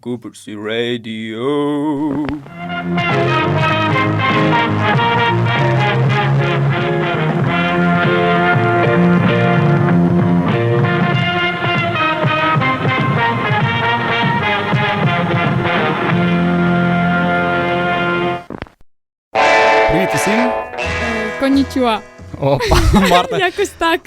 Куперсі Радіо. Привіт усім! Конічуа. Опа, Марта. Якось так.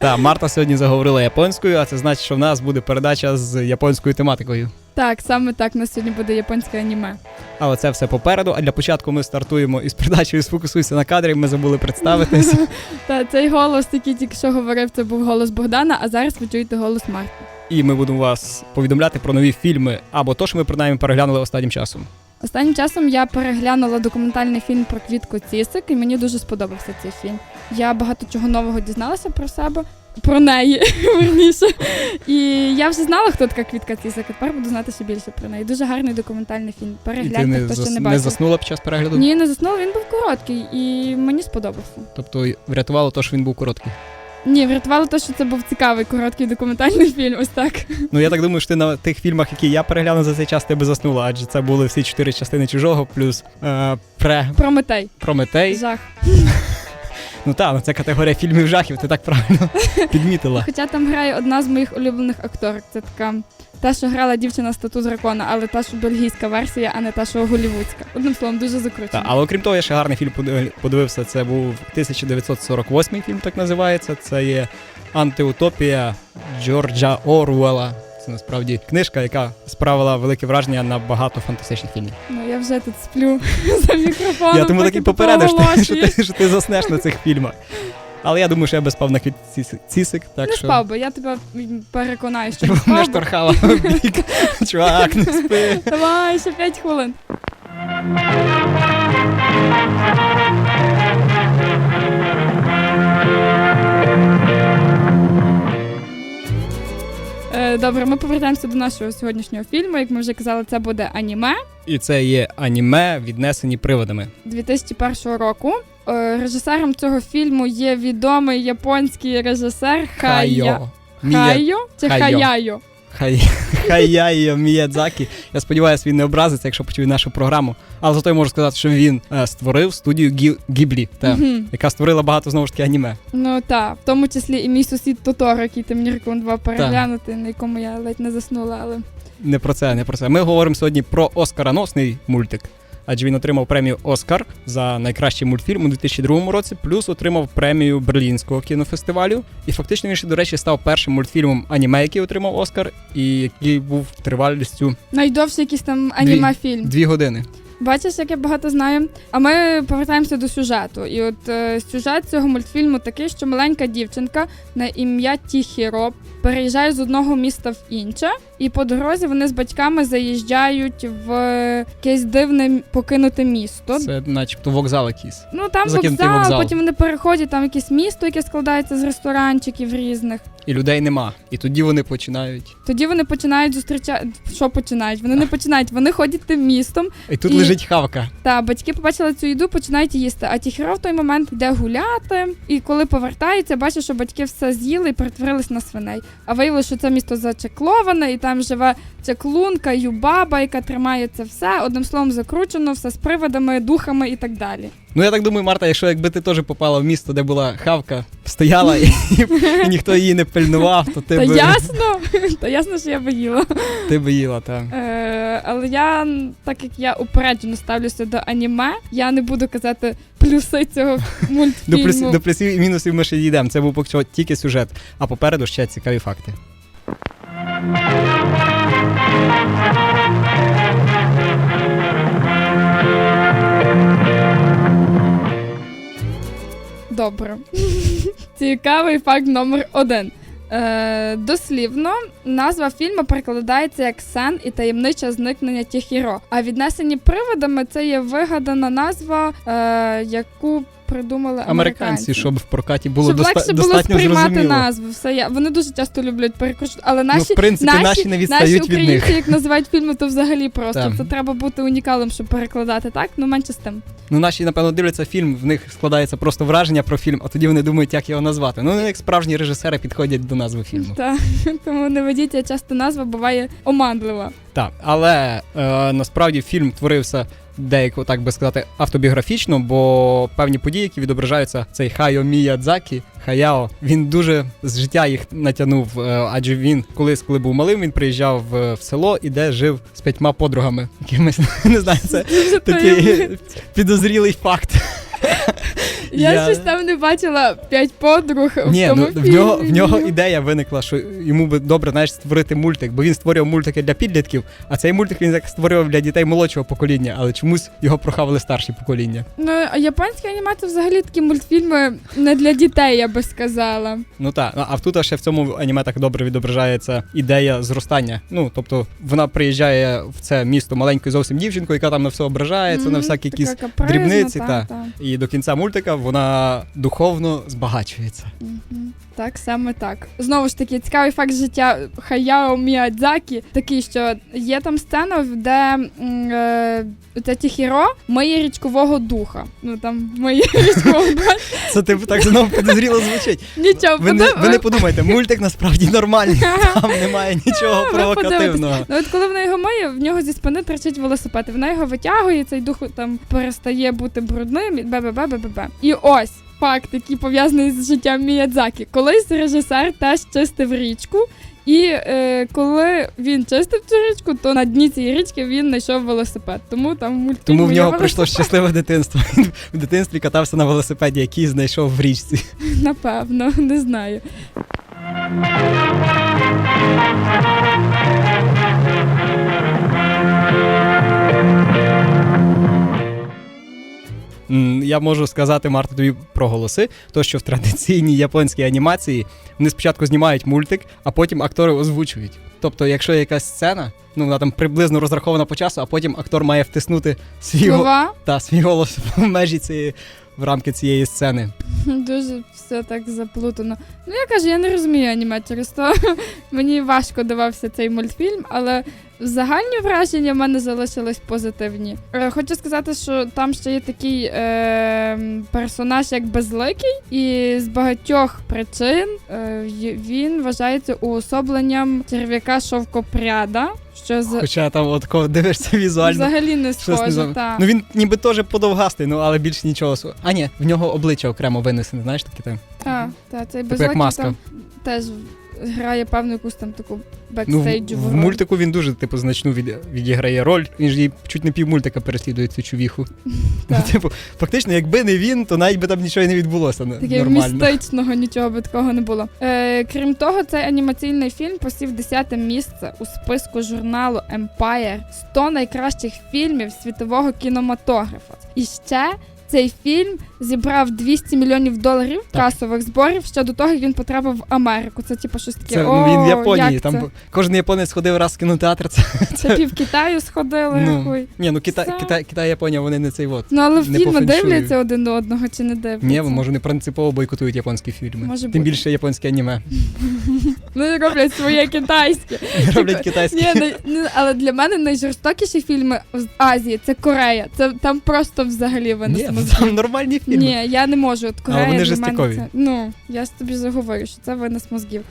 Та, Марта сьогодні заговорила японською, а це значить, що в нас буде передача з японською тематикою. Так, саме так у нас сьогодні буде японське аніме. Але це все попереду. А для початку ми стартуємо із передачею Сфокусуйся на кадрі. Ми забули представитись. Та цей голос, який тільки що говорив, це був голос Богдана, а зараз ви чуєте голос Марти. І ми будемо вас повідомляти про нові фільми або то, що ми принаймні переглянули останнім часом. Останнім часом я переглянула документальний фільм про квітку Цісик, і мені дуже сподобався цей фільм. Я багато чого нового дізналася про себе, про неї верніше. І я вже знала, хто така квітка Цісик, а тепер буду знати ще більше про неї. Дуже гарний документальний фільм. І ти Перегляньте, не, хто зас... ще не не бачив. заснула під час перегляду. Ні, не заснула, він був короткий і мені сподобався. Тобто врятувало те, що він був короткий. Ні, врятувало те, що це був цікавий короткий документальний фільм. Ось так. Ну я так думаю, що ти на тих фільмах, які я переглянув за цей час, ти би заснула, адже це були всі чотири частини чужого, плюс е, пре Прометей. Прометей. Жах. Ну так, ну це категорія фільмів жахів, ти так правильно підмітила. Хоча там грає одна з моїх улюблених акторок. Це така та, що грала дівчина стату дракона, але та, що бельгійська версія, а не та, що голівудська. Одним словом, дуже закручена. але окрім того, я ще гарний фільм подивився. Це був 1948 фільм, так називається. Це є антиутопія Джорджа Оруела. Це насправді книжка, яка справила велике враження на багато фантастичних фільмів. Ну я вже тут сплю за мікрофоном. я тому поки так і ти попередиш, що ти, що ти заснеш на цих фільмах. Але я думаю, що я би спав на квіт цісик, так Не що спав би, я тебе переконаю, що не спав шторхала в бік. Чувак, не спи. Давай, ще 5 хвилин. Добре, ми повертаємося до нашого сьогоднішнього фільму. Як ми вже казали, це буде аніме І це є аніме, віднесені приводами. 2001 року. Е, Режисером цього фільму є відомий японський режисер Хая. Хайо. Хайо чи Хайо. Хаяйо? Хай, Хаяйо Міядзакі. Я сподіваюся, він не образиться, якщо почує нашу програму. Але зато я можу сказати, що він е, створив студію Гі... Гіблі, та, Мгм. яка створила багато знову ж таки аніме. Ну так, в тому числі і мій сусід Тотор, який ти мені рекомендував переглянути, на якому я ледь не заснула, але Не про це, не про це. Ми говоримо сьогодні про Оскароносний мультик. Адже він отримав премію Оскар за найкращий мультфільм у 2002 році, плюс отримав премію Берлінського кінофестивалю. І фактично він ще, до речі, став першим мультфільмом аніме, який отримав Оскар, і який був тривалістю найдовший якийсь там аніме фільм. дві години. Бачиш, як я багато знаю. А ми повертаємося до сюжету. І от е, сюжет цього мультфільму такий, що маленька дівчинка на ім'я Тіхіро переїжджає з одного міста в інше, і по дорозі вони з батьками заїжджають в якесь дивне покинуте місто. Це начебто вокзал якийсь. Ну там Закинутий вокзал, вокзал. потім вони переходять, там якесь місто, яке складається з ресторанчиків різних. І людей нема. І тоді вони починають. Тоді вони починають зустрічати. Що починають? Вони не починають, вони ходять тим містом. І тут І- лежить хавка. Та батьки побачили цю їду, починають їсти. А Тіхіро в той момент йде гуляти, і коли повертається, бачить, що батьки все з'їли і перетворились на свиней. А виявилося, що це місто зачекловане, і там живе чаклунка, юбаба, яка тримає це все. Одним словом, закручено, все з приводами, духами і так далі. Ну я так думаю, Марта, якщо якби ти теж попала в місто, де була хавка, стояла і, і ніхто її не пильнував, то ти Та би ясно, та ясно, що я би їла. ти би їла та. Е, але я, так як я упереджено ставлюся до аніме, я не буду казати плюси цього До мультфільму. плюсів, до плюсів і мінусів ми ще дійдемо. Це був поки що тільки сюжет. А попереду ще цікаві факти. Добре. Цікавий факт номер один. Е, дослівно, назва фільму перекладається як Сен і таємниче зникнення Тіхіро. А віднесені приводами це є вигадана назва, е, яку придумали американці. Американці, щоб в прокаті було Щоб доста- легше було достатньо сприймати зрозуміло. назву. Все я вони дуже часто люблять перекручувати, але наші ну, в принципі, наші, наші, не наші відстають від них. українці, як називають фільми, то взагалі просто Так. це треба бути унікалом, щоб перекладати так. Ну менше з тим. Ну, наші, напевно, дивляться фільм, в них складається просто враження про фільм, а тоді вони думають, як його назвати. Ну, як справжні режисери підходять до назви фільму. Та тому не ведіть, а часто назва буває оманлива. Так, але е, насправді фільм творився деяко, так би сказати, автобіографічно, бо певні події, які відображаються, цей Хайо Міядзакі, Хаяо, він дуже з життя їх натягнув, е, адже він колись, коли був малим, він приїжджав е, в село і де жив з п'ятьма подругами. Якимось не знаю, це такий підозрілий факт. Я, Я- щось там не бачила п'ять подруг Ні, в тому ну в нього в нього ідея виникла, що йому би добре знаєш, створити мультик, бо він створював мультики для підлітків, а цей мультик він як створював для дітей молодшого покоління, але чомусь його прохавали старші покоління. Ну, а японські анімації взагалі такі мультфільми не для дітей, я би сказала. Ну так, а тут ще в цьому аніме так добре відображається ідея зростання. Ну тобто вона приїжджає в це місто маленькою зовсім дівчинкою, яка там на все ображається, на Мгм, всякі якісь капризна, дрібниці, та, та. та. І до кінця мультика вона духовно збагачується. Мгм. Так, саме так. Знову ж таки, цікавий факт життя Хаяо Міядзакі такий, що є там сцена, де е, це Тіхіро миє річкового духа. Ну там миє річкового духа. Це типу так знову підозріло звучить. Нічого, Ви не, ви не подумайте, мультик насправді нормальний, там немає нічого провокативного. Ну от коли вона його миє, в нього зі спини тричить велосипед. Вона його витягує, цей дух там перестає бути брудним, і бе-бе-бе-бе-бе. І ось факт, який пов'язаний з життям Міядзакі. Колись режисер теж чистив річку. І е, коли він чистив цю річку, то на дні цієї річки він знайшов велосипед. Тому там в Тому в нього прийшло щасливе дитинство. Він в дитинстві катався на велосипеді, який знайшов в річці. Напевно, не знаю. Я можу сказати, Марта, тобі про голоси, то що в традиційній японській анімації вони спочатку знімають мультик, а потім актори озвучують. Тобто, якщо є якась сцена, ну вона там приблизно розрахована по часу, а потім актор має втиснути свій, го- Слова та, свій голос в межі цієї в рамки цієї сцени. Дуже все так заплутано. Ну я кажу, я не розумію то. Мені важко давався цей мультфільм, але загальні враження в мене залишились позитивні. Е, Хочу сказати, що там ще є такий е, персонаж, як безликий, і з багатьох причин е, він вважається уособленням черв'яка шовкопряда, що з Хоча там от коли дивишся візуально. взагалі не щось не схоже. Та. Ну він ніби теж подовгастий, ну але більш нічого. су- А ні, в нього обличчя окремо винесене, знаєш таке там. Та, та, цей Типу як маска. там теж грає певну якусь там таку Ну, в, в мультику він дуже типу значну від, відіграє роль. Він ж її чуть не півмультика переслідує цю чувіху. Ну, типу, фактично, якби не він, то навіть би там нічого і не відбулося. Таке містичного нічого би такого не було. Е, крім того, цей анімаційний фільм посів 10 місце у списку журналу Empire 100 найкращих фільмів світового кінематографа. І ще цей фільм зібрав 200 мільйонів доларів Так. касових зборів ще до того, як він потрапив в Америку. Це типу щось таке. Це О, ну, він в Японії. як Там це? кожен японець ходив раз в кінотеатр. Це, Це пів Китаю сходили. ну, рахуй. ні, ну Китай, Все. Китай, Китай, Японія, вони не цей от. Ну але Не фільми феншую. дивляться один до одного чи не дивляться? Ні, може вони принципово бойкотують японські фільми. Може Тим бути. більше японське аніме. Вони роблять своє китайське. Роблять китайські. Ні, ну, але для мене найжорстокіші фільми з Азії це Корея. Це там просто взагалі Ні, мозги. там нормальні фільми. Ні, я не можу. От Корея вони для мене це. Ну, я ж тобі заговорю, що це винес мозгів.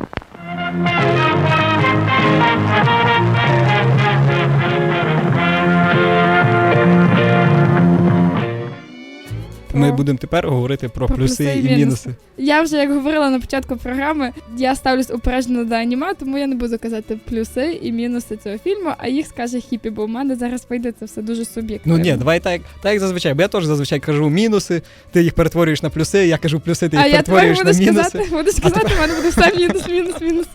Ми будемо тепер говорити про, плюси, і мінуси. Я вже як говорила на початку програми, я ставлюсь упереджено до аніме, тому я не буду казати плюси і мінуси цього фільму, а їх скаже хіпі, бо в мене зараз вийде це все дуже суб'єктивно. Ну ні, давай так, так як зазвичай, бо я теж зазвичай кажу мінуси, ти їх перетворюєш на плюси, я кажу плюси, ти а їх я тепер перетворюєш на будеш мінуси. казати, будеш казати, в мене буде все мінус, мінус, мінус.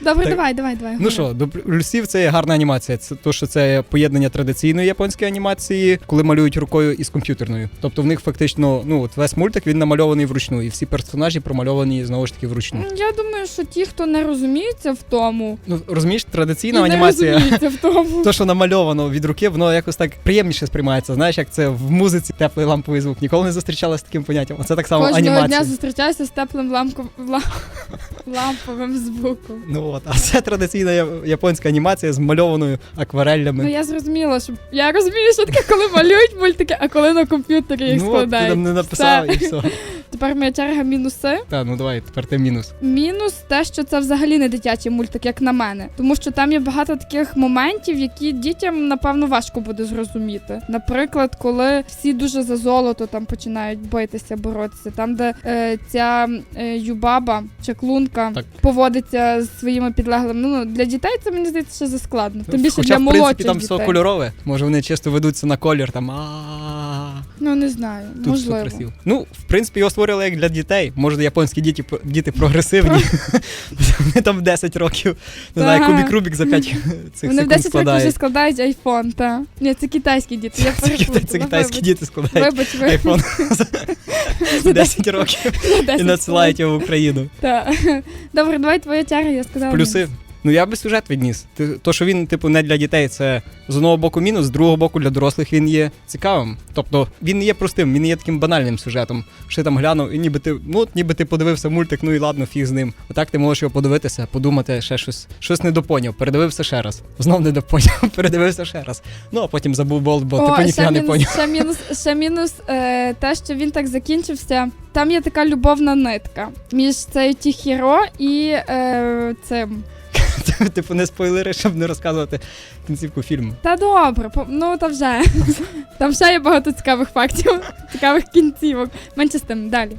Добре, Так. давай, давай, давай. Ну що, до плюсів це гарна анімація. Це то, що це поєднання традиційної японської анімації, коли малюють рукою із комп'ютерною. Тобто в них фактично, ну от весь мультик він намальований вручну, і всі персонажі промальовані знову ж таки вручну. Я думаю, що ті, хто не розуміється в тому, Ну розумієш, традиційна і анімація. розуміється в тому. То, що намальовано від руки, воно якось так приємніше сприймається. Знаєш, як це в музиці теплий ламповий звук. Ніколи не зустрічалася з таким поняттям. Оце так само Кожного анімація. дня зустрічаюся з теплим ламком, ламповим звуком. Ну от, а це традиційна японська анімація з мальованою акварелями. Ну я зрозуміла, що я розумію, що таке, коли малюють мультики, а коли на комп'ютері їх Ну, от, ти там не написав і все. Тепер моя черга мінуси. Та, ну давай, тепер ти мінус. Мінус те, що це взагалі не дитячий мультик, як на мене. Тому що там є багато таких моментів, які дітям, напевно, важко буде зрозуміти. Наприклад, коли всі дуже за золото там починають битися, боротися, там, де е, ця е, юбаба, чаклунка, Так. поводиться з своїми підлеглими. Ну, для дітей це мені здається, що заскладно. Тим більше Хоча, для в принципі, молодших там все кольорове. Може, вони чисто ведуться на колір, там а Ну не знаю, Тут все можливо. красиво. Ну, в принципі, його створили як для дітей. Може, японські діти, діти прогресивні. Вони там в 10 років. Не знаю, кубік Рубік за 5 цих Вони в секунд 10 років вже складають. айфон, та. Ні, це китайські діти. Я Це, китайські діти складають айфон за 10 років і надсилають його в Україну. Добре, давай твоя черга, я сказала. Плюси. Ну я би сюжет відніс. То, що він, типу, не для дітей, це з одного боку мінус, з другого боку для дорослих він є цікавим. Тобто він не є простим, він не є таким банальним сюжетом. Що ти там глянув, і ніби ти, ну, ніби ти подивився мультик, ну і ладно, фіг з ним. Отак ти можеш його подивитися, подумати, ще щось, щось не допоняв, передивився ще раз. Знов не допоняв, передивився ще раз. Ну а потім забув бол, бо О, типу ніфіга не поняв. ще мінус, ще мінус е, те, що він так закінчився. Там є така любовна нитка між цією Тіхіро і е, цим. Типу не спойлери, щоб не розказувати кінцівку фільму. Та добре, ну та вже. Там ще є багато цікавих фактів, цікавих кінцівок. Менше далі.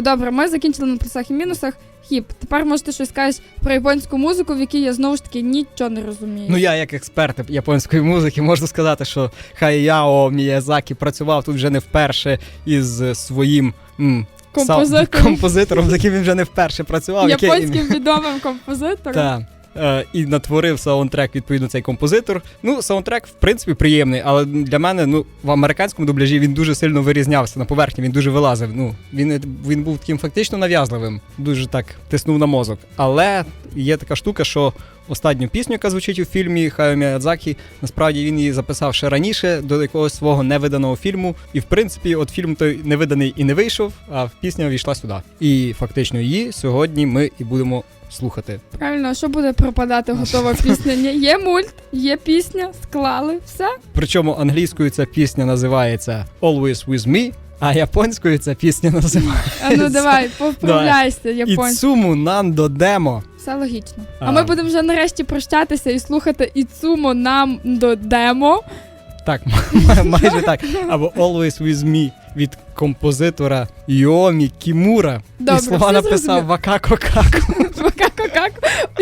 Добре, ми закінчили на плюсах і мінусах. Хіп, тепер можете щось скажеш про японську музику, в якій я знову ж таки нічого не розумію. Ну я, як експерт японської музики, можу сказати, що Хаяо Міязакі працював тут вже не вперше із своїм м, сам- Композитором. композитором, з яким він вже не вперше працював. Японським відомим композитором. Та. Е, і натворив саундтрек, відповідно, цей композитор. Ну, саундтрек, в принципі, приємний, але для мене, ну, в американському дубляжі він дуже сильно вирізнявся на поверхні, він дуже вилазив. Ну, він, він був таким фактично нав'язливим, дуже так тиснув на мозок. Але є така штука, що останню пісню, яка звучить у фільмі Хайо Міядзакі, насправді він її записав ще раніше до якогось свого невиданого фільму. І в принципі, от фільм той невиданий і не вийшов, а пісня війшла сюди. І фактично її сьогодні ми і будемо слухати. Правильно, а що буде пропадати готова пісня? Є мульт, є пісня, склали, все. Причому англійською ця пісня називається Always With Me, а японською ця пісня називається А ну давай, повправляйся, японською. Іцуму Нандо Демо. Все логічно. А, А. ми будемо вже нарешті прощатися і слухати Іцумо нам до демо. Так, майже так. Або Always With Me від композитора Йомі Кімура. Добре, І слова написав. Вакако Како. Как?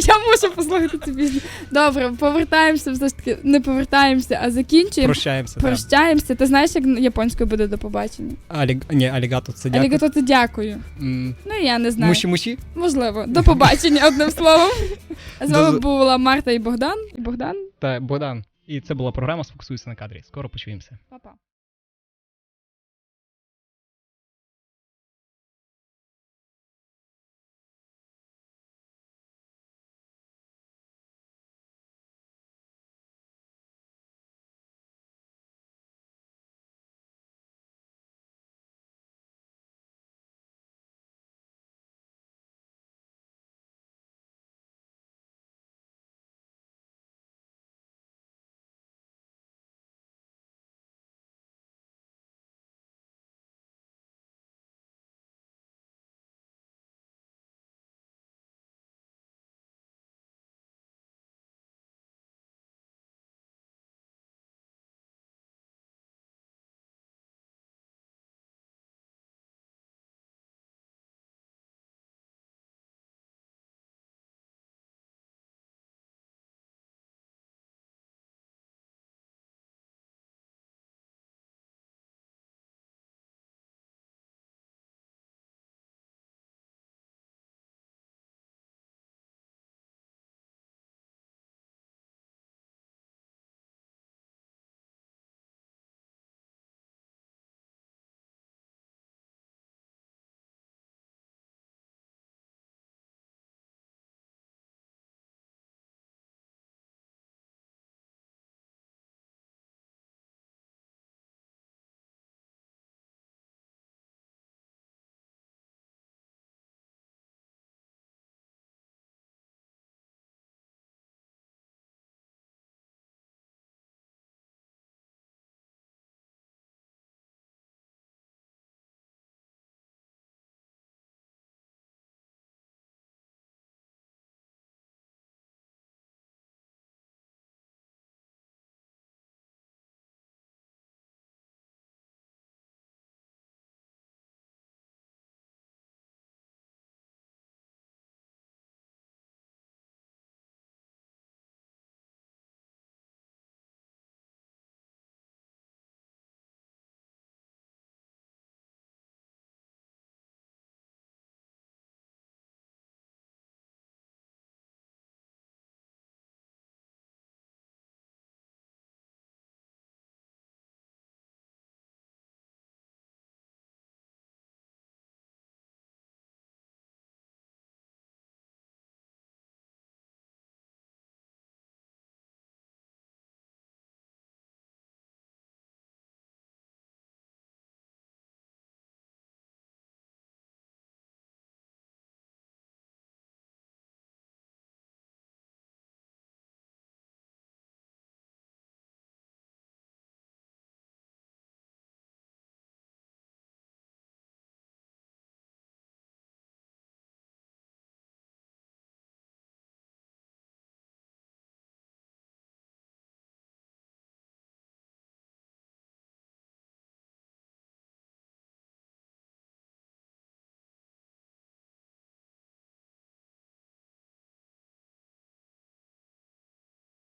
Я можу послухати цю пісню. Добре, повертаємося, все ж таки, не повертаємося, а закінчуємо. Прощаємося. Прощаємося. Ти знаєш, як японською буде до побачення? Алі... Ні, алігато це дякую. Алігато, це дякую. М, Ну я не знаю. Муші-муші. Можливо. До побачення одним словом. З вами була Марта і Богдан. І Богдан. Та Богдан. І це була програма Сфокусуйся на кадрі. Скоро почуємося. Па-па.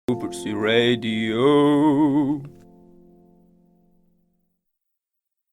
Super C Radio.